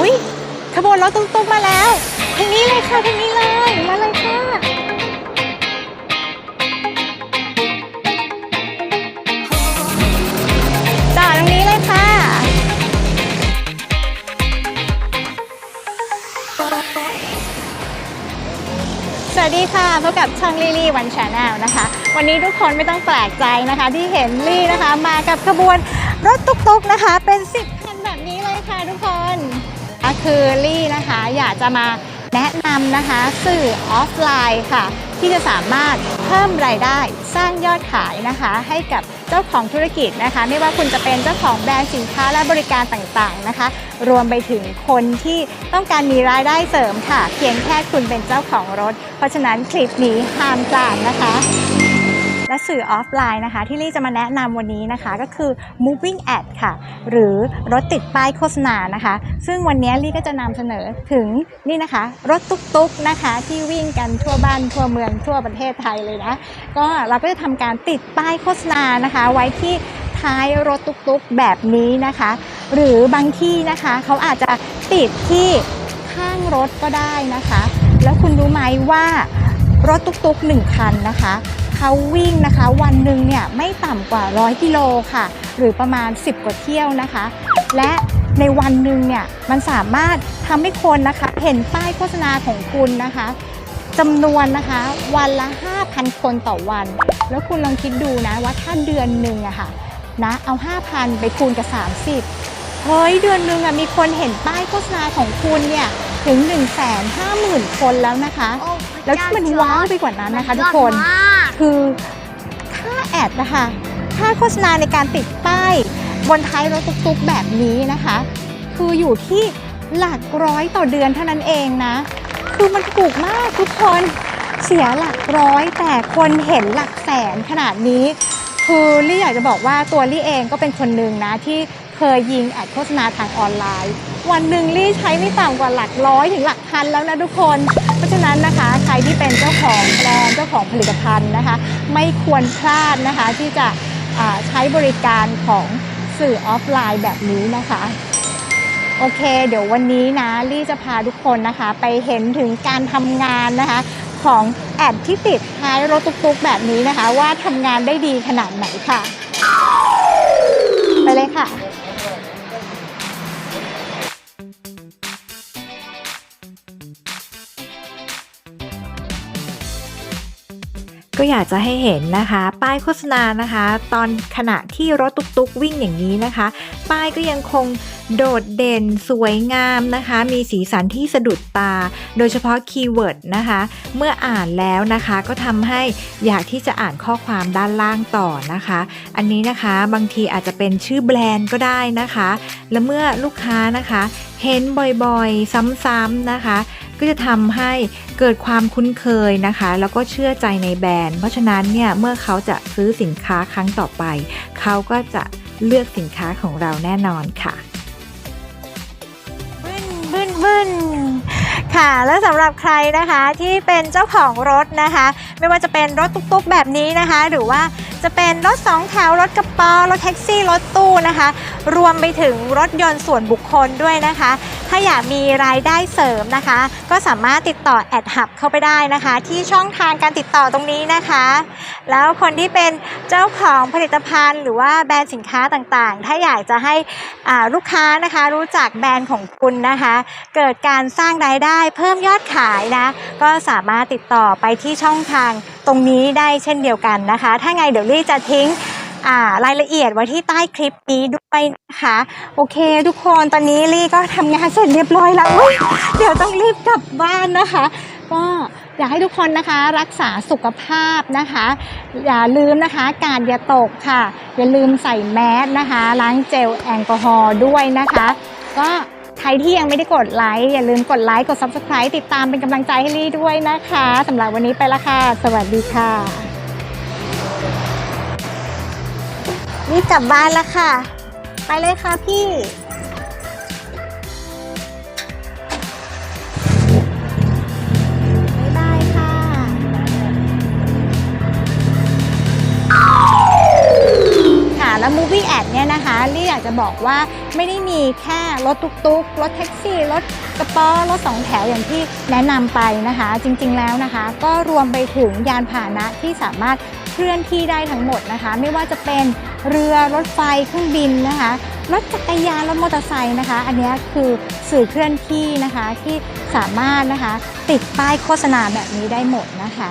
อุ้ยขบวนรถตุ๊กๆมาแล้วทางนี้เลยค่ะทางนี้เลย มาเลยค่ะจอดตรงนี้เลยค่ะ สวัสดีค่ะพบกับช่องลี่ลี่วันชาแนลนะคะ วันนี้ทุกคนไม่ต้องแปลกใจนะคะ ที่เห็นลี่นะคะ มากับขบวนรถตุ๊กๆนะคะ เป็นสิบคันแบบนี้เลยค่ะทุกคน คือลี่นะคะ อยากจะมาแนะนำนะคะ สื่อออฟไลน์ค่ะ ที่จะสามารถเพิ่มรายได้สร้างยอดขายนะคะ ให้กับเจ้าของธุรกิจนะคะ ไม่ว่าคุณจะเป็นเจ้าของแบรนด์สินค้าและบริการต่างๆนะคะ รวมไปถึงคนที่ต้องการมีรายได้เสริมค่ะ เพียงแค่คุณเป็นเจ้าของรถ เพราะฉะนั้นคลิปนี้ห้ามพลาดนะคะ และสื่อออฟไลน์นะคะ ที่ลี่จะมาแนะนำวันนี้นะคะก็คือ moving ad ค่ะ หรือรถติดป้ายโฆษณานะคะ ซึ่งวันนี้ลี่ก็จะนำเสนอถึงนี่นะคะ รถตุ๊กๆนะคะที่วิ่งกันทั่วบ้านทั่วเมืองทั่วประเทศไทยเลยนะ ก็เราก็จะทำการติดป้ายโฆษณานะคะ ไว้ที่ท้ายรถตุ๊กๆแบบนี้นะคะ หรือบางที่นะคะเขาอาจจะติดที่ข้างรถก็ได้นะคะ แล้วคุณรู้ไหมว่ารถตุ๊กๆหนึ่งคันนะคะ เขาวิ่งนะคะวันหนึ่งเนี่ยไม่ต่ำกว่า 100 กิโลค่ะ หรือประมาณ 10 กว่าเที่ยวนะคะ และในวันหนึ่งเนี่ยมันสามารถทำให้คนนะคะ เห็นป้ายโฆษณาของคุณนะคะจำนวนนะคะวันละ 5,000 คนต่อวัน แล้วคุณลองคิดดูนะว่าถ้าเดือนหนึ่งอะค่ะนะเอา 5,000 ไปคูณกับ 30 เฮ้ยเดือนหนึ่งอะมีคนเห็นป้ายโฆษณาของคุณเนี่ยถึง 150,000 คนแล้วนะคะ แล้วที่มันว้าวไปกว่านั้นนะคะทุกคน คือค่าแอดนะคะ ค่าโฆษณาในการติดป้ายบนท้ายรถตุ๊กๆแบบนี้นะคะ คืออยู่ที่หลักร้อยต่อเดือนเท่านั้นเองนะ คือมันถูกมากทุกคนเสียหลักร้อยแต่คนเห็นหลักแสนขนาดนี้ คือลี่อยากจะบอกว่าตัวลี่เองก็เป็นคนหนึ่งนะที่เคยยิงแอดโฆษณาทางออนไลน์ วันหนึ่งลี่ใช้ไม่ต่ำกว่าหลักร้อยถึงหลักพันแล้วนะทุกคน เพราะฉะนั้นนะคะใครที่เป็นเจ้าของ ของผลิตภัณฑ์นะคะ ไม่ควรพลาดนะคะที่จะใช้บริการของสื่อออฟไลน์แบบนี้นะคะโอเค เดี๋ยววันนี้นะลี่จะพาทุกคนนะคะ ไปเห็นถึงการทำงานนะคะ ของแอดที่ติดท้ายรถตุ๊กๆแบบนี้นะคะ ว่าทำงานได้ดีขนาดไหนค่ะ ไปเลยค่ะ ก็อยากจะให้เห็นนะคะ ป้ายโฆษณานะคะ ตอนขณะที่รถตุกๆวิ่งอย่างนี้นะคะ ป้ายก็ยังคงโดดเด่นสวยงามนะคะ มีสีสันที่สะดุดตา โดยเฉพาะคีย์เวิร์ดนะคะ เมื่ออ่านแล้วนะคะก็ทำให้อยากที่จะอ่านข้อความด้านล่างต่อนะคะ อันนี้นะคะบางทีอาจจะเป็นชื่อแบรนด์ก็ได้นะคะ และเมื่อลูกค้านะคะ เห็นบ่อยๆ ซ้ำๆนะคะ ก็จะทำให้เกิดความคุ้นเคยนะคะ แล้วก็เชื่อใจในแบรนด์ เพราะฉะนั้นเนี่ยเมื่อเขาจะซื้อสินค้าครั้งต่อไป เขาก็จะเลือกสินค้าของเราแน่นอนค่ะบึ้นบึ้นบึนค่ะแล้วสำหรับใครนะคะที่เป็นเจ้าของรถนะคะ ไม่ว่าจะเป็นรถตุ๊กๆแบบนี้นะคะ หรือว่าจะเป็นรถสองแถวรถกระป๋อรถแท็กซี่รถตู้นะคะ รวมไปถึงรถยนต์ส่วนบุคคลด้วยนะคะ ถ้าอยากมีรายได้เสริมนะคะ ก็สามารถติดต่อแอดหับเข้าไปได้นะคะ ที่ช่องทางการติดต่อตรงนี้นะคะ แล้วคนที่เป็นเจ้าของผลิตภัณฑ์ หรือว่าแบรนด์สินค้าต่างๆ ถ้าอยากจะให้ลูกค้านะคะ รู้จักแบรนด์ของคุณนะคะ เกิดการสร้างรายได้เพิ่มยอดขายนะ ก็สามารถติดต่อไปที่ช่องทางตรงนี้ได้เช่นเดียวกันนะคะ ถ้าไงเดี๋ยวลี่จะทิ้ง อ่ารายละเอียดไว้ที่ใต้คลิปนี้ด้วยนะคะ โอเค ทุกคนตอนนี้ลี่ก็ทำงานเสร็จเรียบร้อยแล้วอุ๊ยเดี๋ยวต้องรีบกลับบ้านนะคะ ก็อยากให้ทุกคนนะคะรักษาสุขภาพนะคะ อย่าลืมนะคะการอย่าตกค่ะ อย่าลืมใส่แมสนะคะ ล้างเจลแอลกอฮอล์ด้วยนะคะ ก็ใครที่ยังไม่ได้กดไลค์อย่าลืมกดไลค์กด Subscribe ติดตามเป็นกำลังใจให้ลี่ด้วยนะคะสำหรับวันนี้ไปละค่ะ สวัสดีค่ะ รีบกลับบ้านแล้วค่ะ ไปเลยค่ะพี่ บ๊ายบายค่ะ ค่ะแล้ว Movie Ad เนี่ยนะคะลี่อยากจะบอกว่าไม่ได้มีแค่รถตุกๆ รถแท็กซี่ รถกระป๋อรถสองแถวอย่างที่แนะนำไปนะคะ จริงๆแล้วนะคะ ก็รวมไปถึงยานพาหนะที่สามารถ ลื่อนที่ได้ทั้งหมดนะคะ ไม่ว่าจะเป็นเรือรถไฟเครื่องบินนะคะรถจักรยานรถมอเตอร์ไซค์นะคะ อันนี้คือสื่อเคลื่อนที่นะคะที่สามารถนะคะ ติดป้ายโฆษณาแบบนี้ได้หมดนะคะ